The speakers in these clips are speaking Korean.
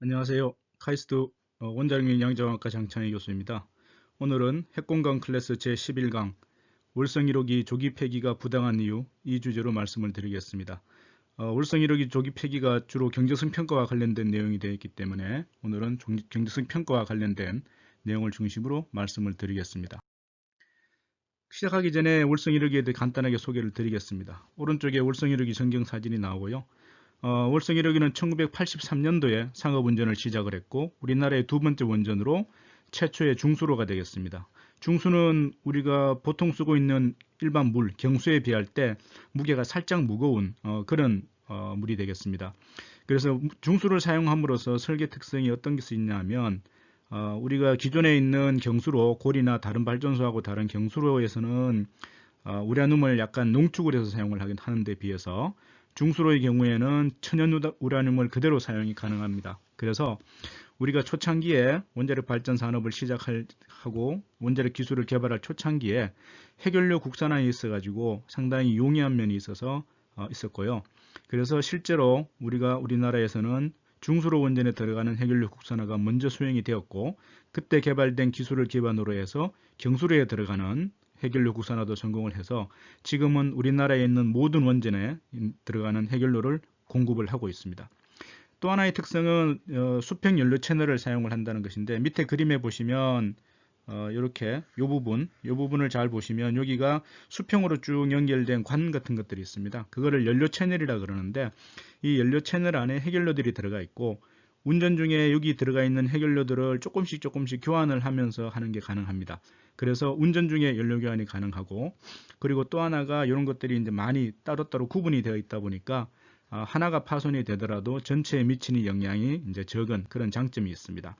안녕하세요. 카이스트 어, 원자력민 양자공학과 장창희 교수입니다. 오늘은 핵공간 클래스 제11강 월성 1호기 조기 폐기가 부당한 이유 이 주제로 말씀을 드리겠습니다. 어, 월성 1호기 조기 폐기가 주로 경제성 평가와 관련된 내용이 되어 있기 때문에 오늘은 종- 경제성 평가와 관련된 내용을 중심으로 말씀을 드리겠습니다. 시작하기 전에 월성 1호기에 대해 간단하게 소개를 드리겠습니다. 오른쪽에 월성 1호기 전경 사진이 나오고요. 어, 월성 1호기는 1983년도에 상업 운전을 시작을 했고 우리나라의 두 번째 원전으로 최초의 중수로가 되겠습니다. 중수는 우리가 보통 쓰고 있는 일반 물, 경수에 비할 때 무게가 살짝 무거운 어, 그런 어, 물이 되겠습니다. 그래서 중수를 사용함으로써 설계 특성이 어떤 것이 있냐면 어, 우리가 기존에 있는 경수로 골이나 다른 발전소하고 다른 경수로에서는 어, 우라늄을 약간 농축을 해서 사용을 하긴 하는데 비해서 중수로의 경우에는 천연 우라늄을 그대로 사용이 가능합니다. 그래서 우리가 초창기에 원자력 발전 산업을 시작하고 원자력 기술을 개발할 초창기에 해결료 국산화에 있어 가지고 상당히 용이한 면이 있어서 어, 있었고요. 그래서 실제로 우리가 우리나라에서는 중수로 원전에 들어가는 해결료 국산화가 먼저 수행이 되었고 그때 개발된 기술을 기반으로 해서 경수로에 들어가는 해결료 국산화도 성공을 해서 지금은 우리나라에 있는 모든 원전에 들어가는 해결료를 공급을 하고 있습니다. 또 하나의 특성은 어, 수평 연료 채널을 사용을 한다는 것인데 밑에 그림에 보시면 어, 이렇게 이 부분, 이 부분을 잘 보시면 여기가 수평으로 쭉 연결된 관 같은 것들이 있습니다. 그거를 연료 채널이라 그러는데 이 연료 채널 안에 해결료들이 들어가 있고 운전 중에 여기 들어가 있는 해결료들을 조금씩 조금씩 교환을 하면서 하는 게 가능합니다. 그래서 운전 중에 연료 교환이 가능하고 그리고 또 하나가 이런 것들이 이제 많이 따로따로 구분이 되어 있다 보니까 아, 하나가 파손이 되더라도 전체에 미치는 영향이 이제 적은 그런 장점이 있습니다.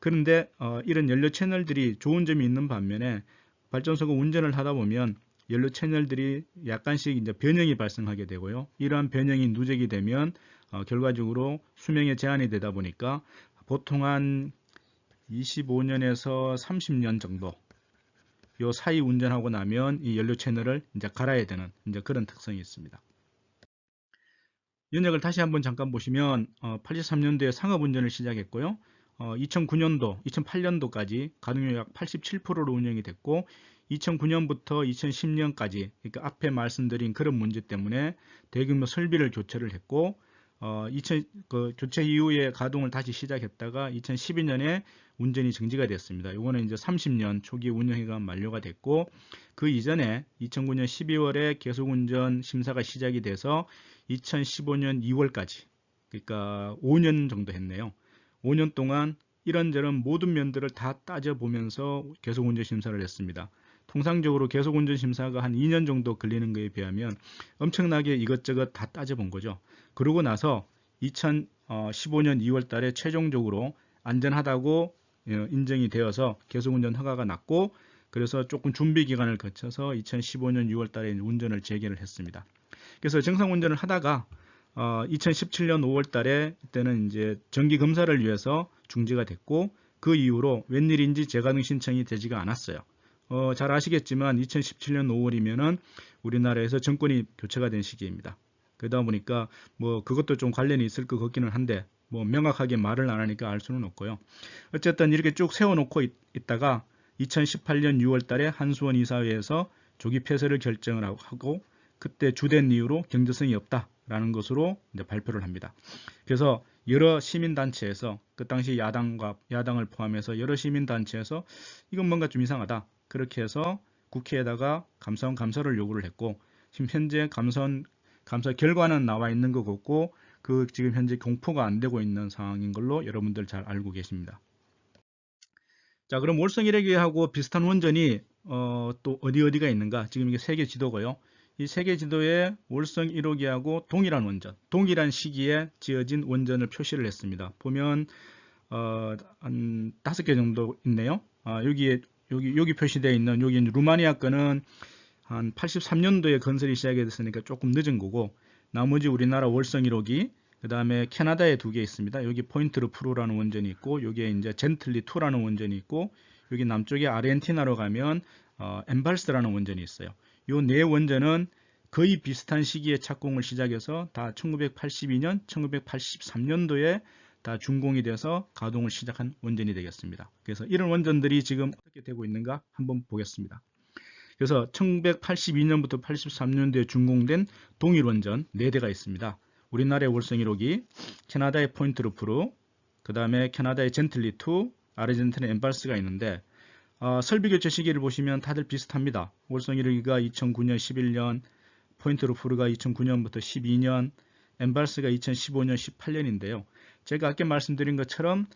그런데 어, 이런 연료 채널들이 좋은 점이 있는 반면에 발전소가 운전을 하다 보면 연료 채널들이 약간씩 이제 변형이 발생하게 되고요. 이러한 변형이 누적이 되면 어, 결과적으로 수명에 제한이 되다 보니까 보통 한 25년에서 30년 정도 요 사이 운전하고 나면 이 연료 채널을 이제 갈아야 되는 이제 그런 특성이 있습니다. 연역을 다시 한번 잠깐 보시면 어, 83년도에 상업 운전을 시작했고요. 어, 2009년도, 2008년도까지 가동률 약 87%로 운영이 됐고 2009년부터 2010년까지 그러니까 앞에 말씀드린 그런 문제 때문에 대규모 설비를 교체를 했고 어, 2000, 그 교체 이후에 가동을 다시 시작했다가 2012년에 운전이 정지가 됐습니다. 이거는 이제 30년 초기 운영기간 만료가 됐고 그 이전에 2009년 12월에 계속 운전 심사가 시작이 돼서 2015년 2월까지 그러니까 5년 정도 했네요. 5년 동안 이런저런 모든 면들을 다 따져보면서 계속 운전 심사를 했습니다. 통상적으로 계속 운전 심사가 한 2년 정도 걸리는 것에 비하면 엄청나게 이것저것 다 따져본 거죠. 그러고 나서 2015년 2월 달에 최종적으로 안전하다고 어, 인정이 되어서 계속 운전 허가가 났고 그래서 조금 준비 기간을 거쳐서 2015년 6월 달에 운전을 재개를 했습니다. 그래서 정상 운전을 하다가 어, 2017년 5월 달에 이때는 이제 정기 검사를 위해서 중지가 됐고 그 이후로 웬일인지 재가동 신청이 되지가 않았어요. 어, 잘 아시겠지만 2017년 5월이면은 우리나라에서 정권이 교체가 된 시기입니다. 그러다 보니까 뭐 그것도 좀 관련이 있을 것 같기는 한데 뭐 명확하게 말을 안 하니까 알 수는 없고요. 어쨌든 이렇게 쭉 세워놓고 있, 있다가 2018년 6월 달에 한수원 이사회에서 조기 폐쇄를 결정을 하고 그때 주된 이유로 경제성이 없다라는 것으로 발표를 합니다. 그래서 여러 시민단체에서 그 당시 야당과 야당을 포함해서 여러 시민단체에서 이건 뭔가 좀 이상하다. 그렇게 해서 국회에다가 감사원 감사를 요구를 했고 지금 현재 감사원 감사 결과는 나와 있는 것 같고 그 지금 현재 공포가 안 되고 있는 상황인 걸로 여러분들 잘 알고 계십니다. 자 그럼 월성 1호기하고 비슷한 원전이 어, 또 어디 어디가 있는가 지금 이게 세계 지도고요. 이 세계 지도에 월성 1호기하고 동일한 원전, 동일한 시기에 지어진 원전을 표시를 했습니다. 보면 어, 한 다섯 개 정도 있네요. 아, 여기에 여기 여기 표시되어 있는 여기 루마니아 거는 한 83년도에 건설이 시작이 됐으니까 조금 늦은 거고 나머지 우리나라 월성 1호기 그 다음에 캐나다에 두 개 있습니다. 여기 포인트르 프로라는 원전이 있고 여기에 이제 젠틀리 2라는 원전이 있고 여기 남쪽에 아르헨티나로 가면 어, 엠발스라는 원전이 있어요. 요네 원전은 거의 비슷한 시기에 착공을 시작해서 다 1982년, 1983년도에 다 준공이 돼서 가동을 시작한 원전이 되겠습니다. 그래서 이런 원전들이 지금 어떻게 되고 있는가 한번 보겠습니다. 그래서 1982년부터 83년도에 준공된 동일 원전 4대가 있습니다. 우리나라의 월성 1호기, 캐나다의 포인트 루프루, 그 다음에 캐나다의 젠틀리2, 아르헨티나 엠발스가 있는데 어, 설비 교체 시기를 보시면 다들 비슷합니다. 월성 1호기가 2009년, 11년, 포인트 루프루가 2009년부터 12년, 엠발스가 2015년, 18년인데요. 제가 아까 말씀드린 것처럼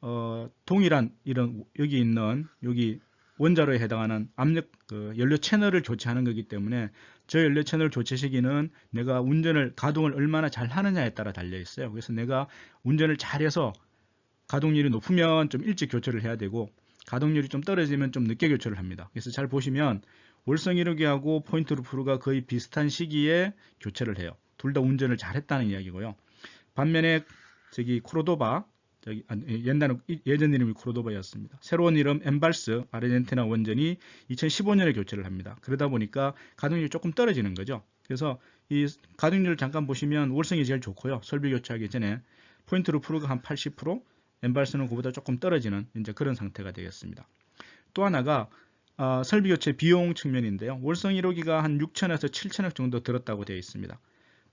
어, 동일한 이런 여기 있는 여기 원자로에 해당하는 압력 그 연료 채널을 교체하는 거기 때문에 저 연료 채널 교체 시기는 내가 운전을 가동을 얼마나 잘 하느냐에 따라 달려 있어요. 그래서 내가 운전을 잘해서 가동률이 높으면 좀 일찍 교체를 해야 되고 가동률이 좀 떨어지면 좀 늦게 교체를 합니다. 그래서 잘 보시면 월성 1호기하고 포인트 루프루가 거의 비슷한 시기에 교체를 해요. 둘 다 운전을 잘했다는 이야기고요. 반면에 저기 코르도바 저기 아, 옛날 예전 이름이 코르도바였습니다. 새로운 이름 엠발스 아르헨티나 원전이 2015년에 교체를 합니다. 그러다 보니까 가동률이 조금 떨어지는 거죠. 그래서 이 가동률을 잠깐 보시면 월성이 제일 좋고요. 설비 교체하기 전에 포인트 루프루가 한 80%, 엠발스는 그보다 조금 떨어지는 이제 그런 상태가 되겠습니다. 또 하나가 어, 설비 교체 비용 측면인데요. 월성 1호기가 한 6천에서 7천억 정도 들었다고 되어 있습니다.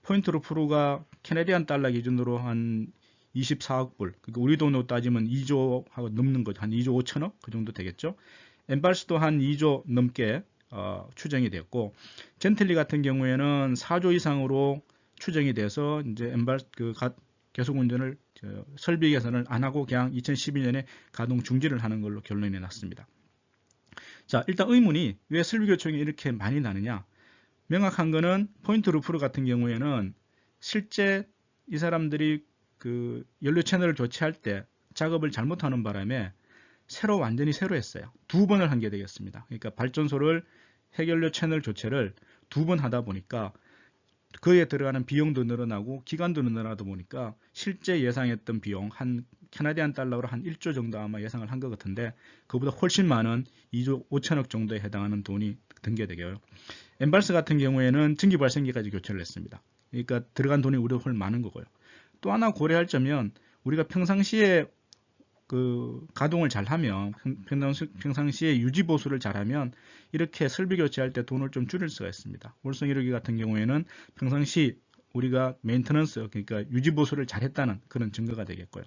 포인트 루프루가 캐네디안 달러 기준으로 한 24억 불, 그러니까 우리 돈으로 따지면 2조하고 넘는 거죠. 한 2조 5천억 그 정도 되겠죠. 엠발스도 한 2조 넘게 어, 추정이 됐고 젠틀리 같은 경우에는 4조 이상으로 추정이 돼서 이제 엠발 그 가, 계속 운전을 설비 개선을 안 하고 그냥 2012년에 가동 중지를 하는 걸로 결론이 났습니다. 자, 일단 의문이 왜 설비 교체이 이렇게 많이 나느냐? 명확한 거는 포인트 루프르 같은 경우에는 실제 이 사람들이 그 연료 채널을 교체할 때 작업을 잘못하는 바람에 새로 완전히 새로 했어요. 두 번을 한 게 되겠습니다. 그러니까 발전소를 해결료 채널 교체를 두 번 하다 보니까 그에 들어가는 비용도 늘어나고 기간도 늘어나다 보니까 실제 예상했던 비용 한 캐나디안 달러로 한 1조 정도 아마 예상을 한 것 같은데 그보다 훨씬 많은 2조 5천억 정도에 해당하는 돈이 등게되게요. 엠발스 같은 경우에는 증기 발생기까지 교체를 했습니다. 그러니까 들어간 돈이 우리가 훨씬 많은 거고요. 또 하나 고려할 점은 우리가 평상시에 그 가동을 잘하면 평상시에 유지 보수를 잘하면 이렇게 설비 교체할 때 돈을 좀 줄일 수가 있습니다. 월성 1호기 같은 경우에는 평상시 우리가 메인터넌스 그러니까 유지 보수를 잘했다는 그런 증거가 되겠고요.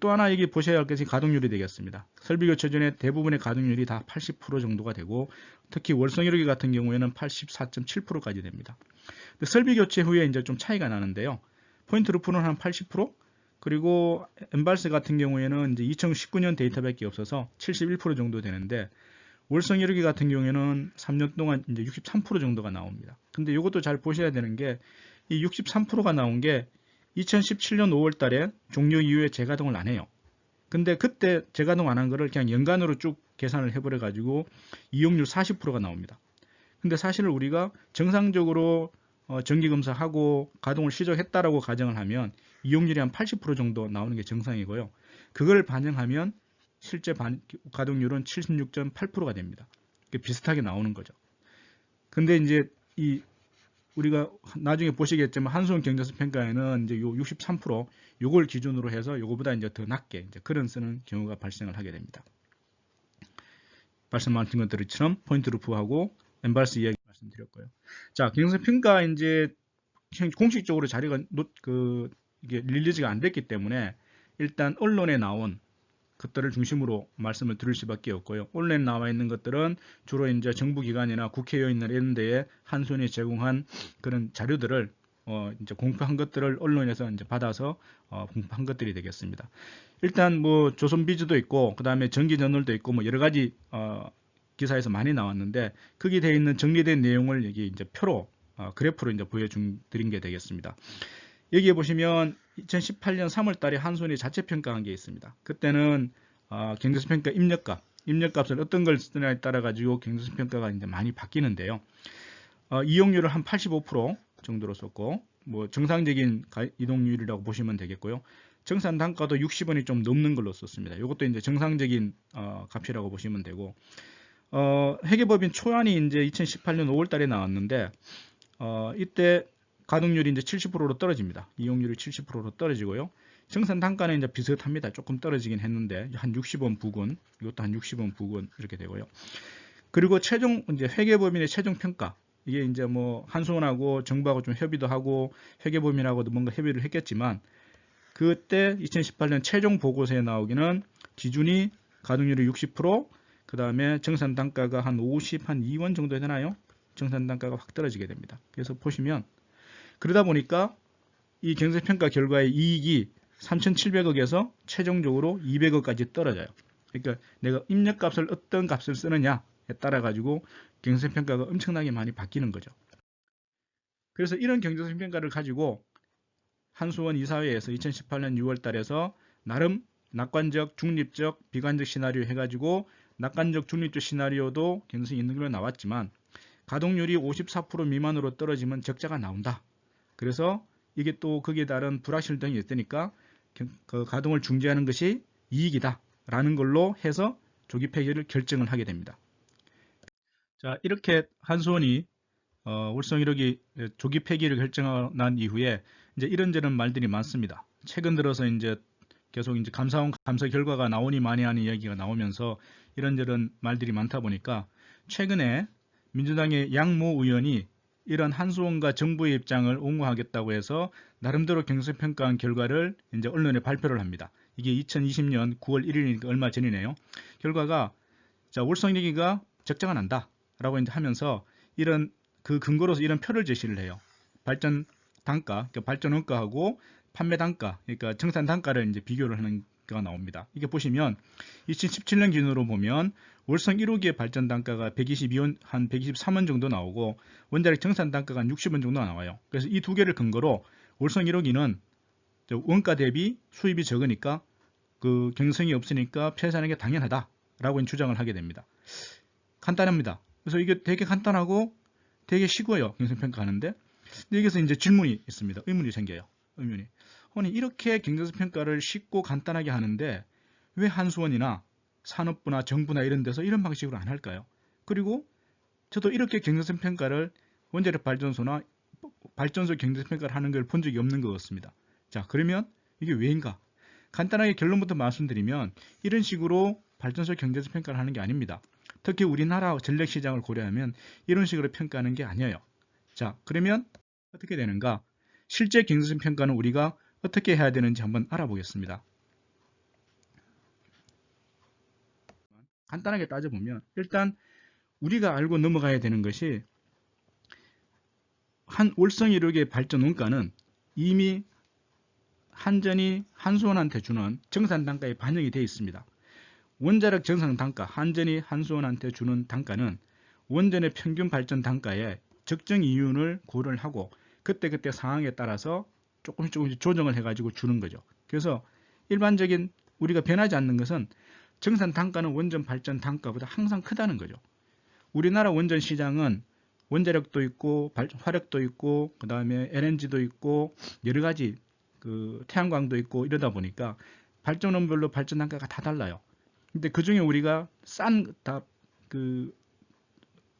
또 하나 여기 보셔야 할 것이 가동률이 되겠습니다. 설비 교체 전에 대부분의 가동률이 다 80% 정도가 되고 특히 월성 1호기 같은 경우에는 84.7%까지 됩니다. 설비 교체 후에 이제 좀 차이가 나는데요. 포인트 루프는 한 80%, 그리고 엠발스 같은 경우에는 이제 2019년 데이터밖에 없어서 71% 정도 되는데 월성 1호기 같은 경우에는 3년 동안 이제 63% 정도가 나옵니다. 근데 이것도 잘 보셔야 되는 게 이 63%가 나온 게 2017년 5월 달에 종료 이후에 재가동을 안 해요. 근데 그때 재가동 안 한 거를 그냥 연간으로 쭉 계산을 해버려 가지고 이용률 40%가 나옵니다. 근데 사실 우리가 정상적으로 어, 정기검사하고 가동을 시작했다라고 가정을 하면 이용률이 한 80% 정도 나오는 게 정상이고요. 그걸 반영하면 실제 반, 가동률은 76.8%가 됩니다. 비슷하게 나오는 거죠. 근데 이제 이 우리가 나중에 보시겠지만 한수원 경제수 평가에는 이제 요 63% 요걸 기준으로 해서 요거보다 이제 더 낮게 이제 그런 쓰는 경우가 발생을 하게 됩니다. 말씀하신 것들처럼 포인트 루프하고 엠발스 이야기 말씀드렸고요. 자, 경영수 평가 이제 공식적으로 자료가 그 이게 릴리즈가 안 됐기 때문에 일단 언론에 나온 것들을 중심으로 말씀을 드릴 수밖에 없고요. 온라인 나와 있는 것들은 주로 이제 정부기관이나 국회의원이나 이런 데에 한 손이 제공한 그런 자료들을 어 이제 공표한 것들을 언론에서 이제 받아서 어 공표한 것들이 되겠습니다. 일단 뭐 조선비즈도 있고 그 다음에 전기저널도 있고 뭐 여러 가지 어 기사에서 많이 나왔는데 거기에 되어 있는 정리된 내용을 여기 이제 표로 어 그래프로 이제 보여준 드린 게 되겠습니다. 여기에 보시면 2018년 3월 달에 한손이 자체 평가한 게 있습니다. 그때는 어, 경제수 평가 입력값, 입력값을 어떤 걸 쓰느냐에 따라 가지고 경제수 평가가 이제 많이 바뀌는데요. 어, 이용률을 한 85% 정도로 썼고 뭐 정상적인 이동률이라고 보시면 되겠고요. 정산 단가도 60원이 좀 넘는 걸로 썼습니다. 이것도 이제 정상적인 어, 값이라고 보시면 되고 어, 회계법인 초안이 이제 2018년 5월 달에 나왔는데 어, 이때 가동률이 이제 70%로 떨어집니다. 이용률이 70%로 떨어지고요. 정산 단가는 이제 비슷합니다. 조금 떨어지긴 했는데 한 60원 부근, 이것도 한 60원 부근 이렇게 되고요. 그리고 최종 이제 회계법인의 최종 평가 이게 이제 뭐 한수원하고 정부하고 좀 협의도 하고 회계법인하고도 뭔가 협의를 했겠지만 그때 2018년 최종 보고서에 나오기는 기준이 가동률이 60%, 그 다음에 정산 단가가 한 50, 한 2원 정도 되나요? 정산 단가가 확 떨어지게 됩니다. 그래서 보시면 그러다 보니까 이 경제평가 결과의 이익이 3,700억에서 최종적으로 200억까지 떨어져요. 그러니까 내가 입력값을 어떤 값을 쓰느냐에 따라 가지고 경제평가가 엄청나게 많이 바뀌는 거죠. 그래서 이런 경제평가를 가지고 한수원 이사회에서 2018년 6월 달에서 나름 낙관적, 중립적, 비관적 시나리오 해가지고 낙관적, 중립적 시나리오도 경성이 있는 걸로 나왔지만 가동률이 54% 미만으로 떨어지면 적자가 나온다. 그래서 이게 또 거기에 따른 불확실 등이 있으니까 그 가동을 중지하는 것이 이익이다. 라는 걸로 해서 조기 폐기를 결정을 하게 됩니다. 자 이렇게 한수원이 어, 울성 1호기 조기 폐기를 결정한 이후에 이제 이런저런 말들이 많습니다. 최근 들어서 이제 계속 이제 감사원 감사 결과가 나오니 많이 하는 이야기가 나오면서 이런저런 말들이 많다 보니까 최근에 민주당의 양모 의원이 이런 한수원과 정부의 입장을 옹호하겠다고 해서 나름대로 경선평가한 결과를 이제 언론에 발표를 합니다. 이게 2020년 9월 1일이니까 얼마 전이네요. 결과가 자 울성리기가 적자가 난다 라고 이제 하면서 이런 그 근거로서 이런 표를 제시를 해요. 발전 단가, 그러니까 발전 원가하고 판매 단가, 그러니까 정산 단가를 이제 비교를 하는 가 나옵니다. 이게 보시면 2017년 기준으로 보면 월성 1호기의 발전 단가가 122원 한 123원 정도 나오고 원자력 정산 단가가 한 60원 정도 나와요. 그래서 이 두 개를 근거로 월성 1호기는 원가 대비 수입이 적으니까 그 경성이 없으니까 폐쇄하는 게 당연하다라고 주장을 하게 됩니다. 간단합니다. 그래서 이게 되게 간단하고 되게 쉬워요. 경성 평가하는데 여기서 이제 질문이 있습니다. 의문이 생겨요. 의문이. 아니 이렇게 경제적 평가를 쉽고 간단하게 하는데 왜 한수원이나 산업부나 정부나 이런 데서 이런 방식으로 안 할까요? 그리고 저도 이렇게 경제적 평가를 원자력 발전소나 발전소 경제적 평가를 하는 걸 본 적이 없는 것 같습니다. 자 그러면 이게 왜인가? 간단하게 결론부터 말씀드리면 이런 식으로 발전소 경제적 평가를 하는 게 아닙니다. 특히 우리나라 전력 시장을 고려하면 이런 식으로 평가하는 게 아니에요. 자 그러면 어떻게 되는가? 실제 경제적 평가는 우리가 어떻게 해야 되는지 한번 알아보겠습니다. 간단하게 따져보면 일단 우리가 알고 넘어가야 되는 것이 한 월성 1호기의 발전 원가는 이미 한전이 한수원한테 주는 정산 단가에 반영이 되어 있습니다. 원자력 정상 단가, 한전이 한수원한테 주는 단가는 원전의 평균 발전 단가에 적정 이윤을 고려를 하고 그때그때 상황에 따라서 조금씩 조금씩 조정을 해가지고 주는 거죠. 그래서 일반적인 우리가 변하지 않는 것은 정산 단가는 원전 발전 단가보다 항상 크다는 거죠. 우리나라 원전 시장은 원자력도 있고 화력도 있고 그 다음에 LNG도 있고 여러 가지 그 태양광도 있고 이러다 보니까 발전원별로 발전 단가가 다 달라요. 근데 그 중에 우리가 싼 다 그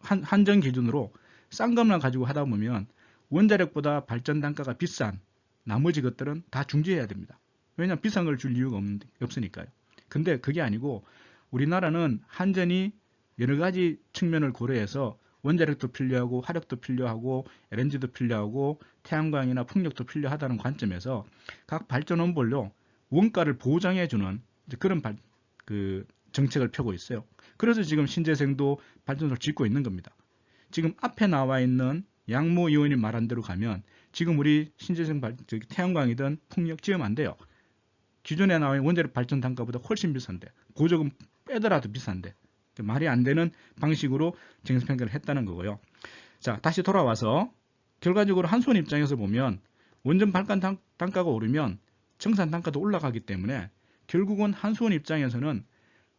한전 기준으로 싼 것만 가지고 하다 보면 원자력보다 발전 단가가 비싼 나머지 것들은 다 중지해야 됩니다. 왜냐하면 비싼 걸 줄 이유가 없, 으니까요 근데 그게 아니고 우리나라는 한전이 여러 가지 측면을 고려해서 원자력도 필요하고 화력도 필요하고 LNG도 필요하고 태양광이나 풍력도 필요하다는 관점에서 각 발전원별로 원가를 보장해주는 그런 발, 그 정책을 펴고 있어요. 그래서 지금 신재생도 발전소를 짓고 있는 겁니다. 지금 앞에 나와 있는 양모 의원이 말한 대로 가면 지금 우리 신재생 발, 태양광이든 풍력 지으면 안 돼요. 기존에 나와 있는 원자력 발전 단가보다 훨씬 비싼데 고조금 빼더라도 비싼데 말이 안 되는 방식으로 정성평가를 했다는 거고요. 자 다시 돌아와서 결과적으로 한손 입장에서 보면 원전 발간 단가가 오르면 정산 단가도 올라가기 때문에 결국은 한수원 입장에서는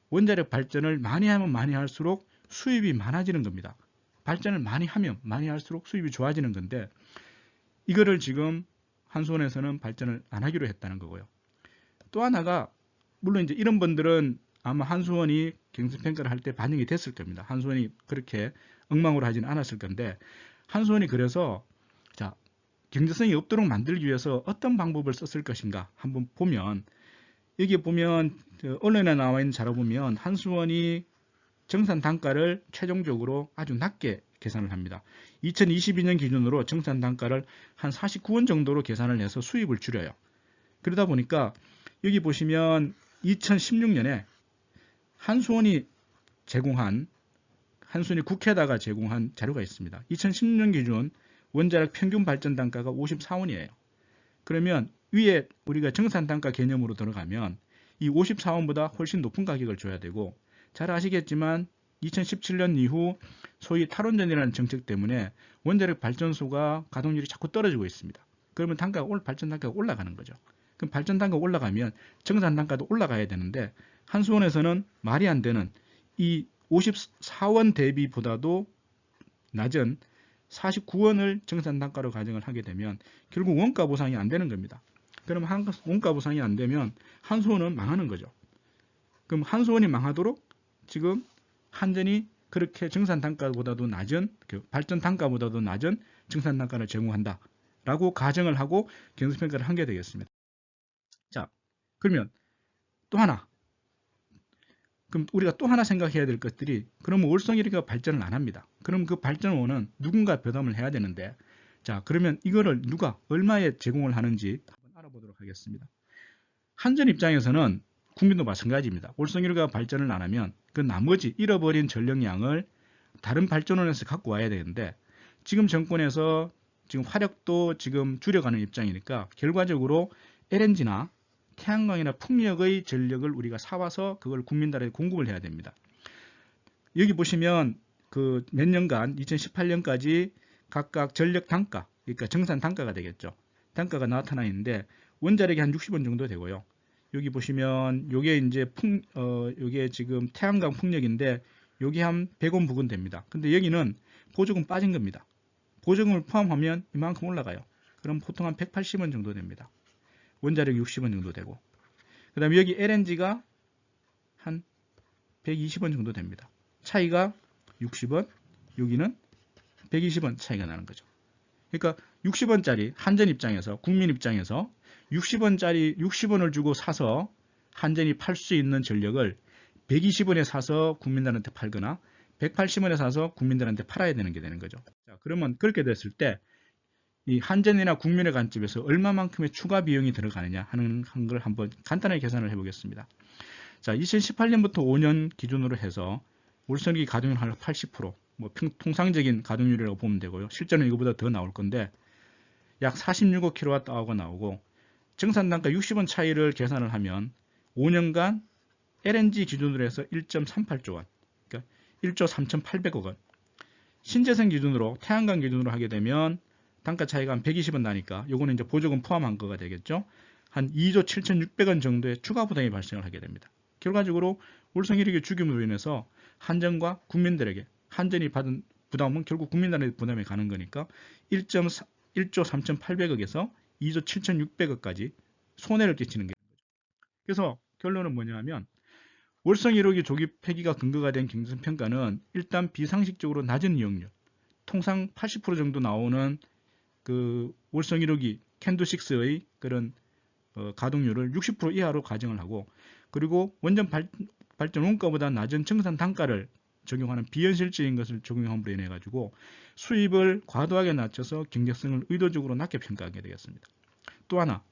원자력 발전을 많이 하면 많이 할수록 수입이 많아지는 겁니다. 발전을 많이 하면 많이 할수록 수입이 좋아지는 건데 이거를 지금 한수원에서는 발전을 안 하기로 했다는 거고요. 또 하나가 물론 이제 이런 분들은 아마 한수원이 경선평가를 할 때 반영이 됐을 겁니다. 한수원이 그렇게 엉망으로 하지는 않았을 건데 한수원이 그래서 자 경제성이 없도록 만들기 위해서 어떤 방법을 썼을 것인가 한번 보면 여기 보면 그 언론에 나와 있는 자료 보면 한수원이 정산 단가를 최종적으로 아주 낮게 계산을 합니다. 2022년 기준으로 정산 단가를 한 49원 정도로 계산을 해서 수입을 줄여요. 그러다 보니까 여기 보시면 2016년에 한수원이 제공한 한수원이 국회에다가 제공한 자료가 있습니다. 2016년 기준 원자력 평균 발전 단가가 54원이에요. 그러면 위에 우리가 정산 단가 개념으로 들어가면 이 54원보다 훨씬 높은 가격을 줘야 되고 잘 아시겠지만 2017년 이후 소위 탈원전이라는 정책 때문에 원자력 발전소가 가동률이 자꾸 떨어지고 있습니다. 그러면 단가가 올 발전 단가가 올라가는 거죠. 그럼 발전 단가가 올라가면 정산 단가도 올라가야 되는데 한수원에서는 말이 안 되는 이 54원 대비보다도 낮은 49원을 정산 단가로 가정을 하게 되면 결국 원가 보상이 안 되는 겁니다. 그럼 한- 원가 보상이 안 되면 한수원은 망하는 거죠. 그럼 한수원이 망하도록 지금 한전이 그렇게 정산 단가보다도 낮은 그 발전 단가보다도 낮은 정산 단가를 제공한다 라고 가정을 하고 경수평가를 한 게 되겠습니다. 자, 그러면 또 하나. 그럼 우리가 또 하나 생각해야 될 것들이 그러면 월성이리가 발전을 안 합니다. 그럼 그 발전원은 누군가 부담을 해야 되는데 자 그러면 이거를 누가 얼마에 제공을 하는지 한번 알아보도록 하겠습니다. 한전 입장에서는 국민도 마찬가지입니다. 월성이리가 발전을 안 하면 그 나머지 잃어버린 전력량을 다른 발전원에서 갖고 와야 되는데 지금 정권에서 지금 화력도 지금 줄여가는 입장이니까 결과적으로 LNG나 태양광이나 풍력의 전력을 우리가 사와서 그걸 국민들에게 공급을 해야 됩니다. 여기 보시면 그 몇 년간 2018년까지 각각 전력 단가, 그러니까 정산 단가가 되겠죠. 단가가 나타나 있는데 원자력이 한 60원 정도 되고요. 여기 보시면 요게 이제 풍, 어, 요게 지금 태양광 풍력인데 요게 한 100원 부근 됩니다. 근데 여기는 보조금 빠진 겁니다. 보조금을 포함하면 이만큼 올라가요. 그럼 보통 한 180원 정도 됩니다. 원자력 60원 정도 되고 그 다음에 여기 LNG가 한 120원 정도 됩니다. 차이가 60원 여기는 120원 차이가 나는 거죠. 그러니까 60원짜리 한전 입장에서 국민 입장에서 60원짜리 60원을 주고 사서 한전이 팔 수 있는 전력을 120원에 사서 국민들한테 팔거나 180원에 사서 국민들한테 팔아야 되는 게 되는 거죠. 자, 그러면 그렇게 됐을 때 이 한전이나 국민의 관점에서 얼마만큼의 추가 비용이 들어가느냐 하는 한걸 한번 간단하게 계산을 해보겠습니다. 자, 2018년부터 5년 기준으로 해서 울선기 가동률 한 80%, 뭐 평- 통상적인 가동률이라고 보면 되고요. 실제는 이거보다 더 나올 건데 약 46kWh가 나오고 정산 단가 60원 차이를 계산을 하면 5년간 LNG 기준으로 해서 1.38조 원, 그러니까 1조 3,800억 원. 신재생 기준으로 태양광 기준으로 하게 되면 단가 차이가 한 120원 나니까 요거는 이제 보조금 포함한 거가 되겠죠. 한 2조 7,600원 정도의 추가 부담이 발생을 하게 됩니다. 결과적으로 울성이력의 죽임으로 인해서 한전과 국민들에게 한전이 받은 부담은 결국 국민들의 부담에 가는 거니까 1.4 1조 3,800억에서 2조 7,600억까지 손해를 끼치는 게. 그래서 결론은 뭐냐 하면 월성 1호기 조기 폐기가 근거가 된 경제성 평가는 일단 비상식적으로 낮은 이용률, 통상 80% 정도 나오는 그 월성 1호기 캔도6의 그런 어, 가동률을 60% 이하로 가정을 하고 그리고 원전 발, 발전 원가보다 낮은 정산 단가를 적용하는 비현실적인 것을 적용함으로 인해 가지고 수입을 과도하게 낮춰서 경제성을 의도적으로 낮게 평가하게 되겠습니다. 또 하나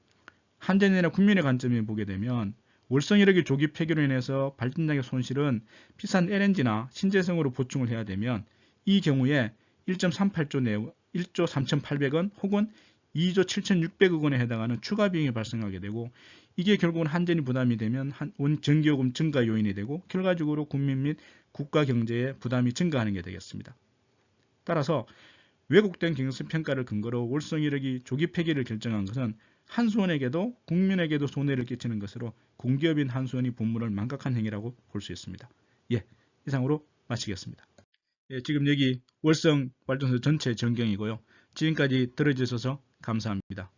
한전이나 국민의 관점에 보게 되면 월성 이력의 조기 폐기로 인해서 발전장의 손실은 비싼 LNG나 신재생으로 보충을 해야 되면 이 경우에 1.38조 내 1조 3,800원 혹은 2조 7,600억 원에 해당하는 추가 비용이 발생하게 되고 이게 결국은 한전이 부담이 되면 한 원 전기요금 증가 요인이 되고 결과적으로 국민 및 국가 경제에 부담이 증가하는 게 되겠습니다. 따라서 왜곡된 경영성 평가를 근거로 월성 1억이 조기 폐기를 결정한 것은 한수원에게도 국민에게도 손해를 끼치는 것으로 공기업인 한수원이 본물을 망각한 행위라고 볼 수 있습니다. 예, 이상으로 마치겠습니다. 예, 지금 여기 월성 발전소 전체 전경이고요. 지금까지 들어주셔서 감사합니다.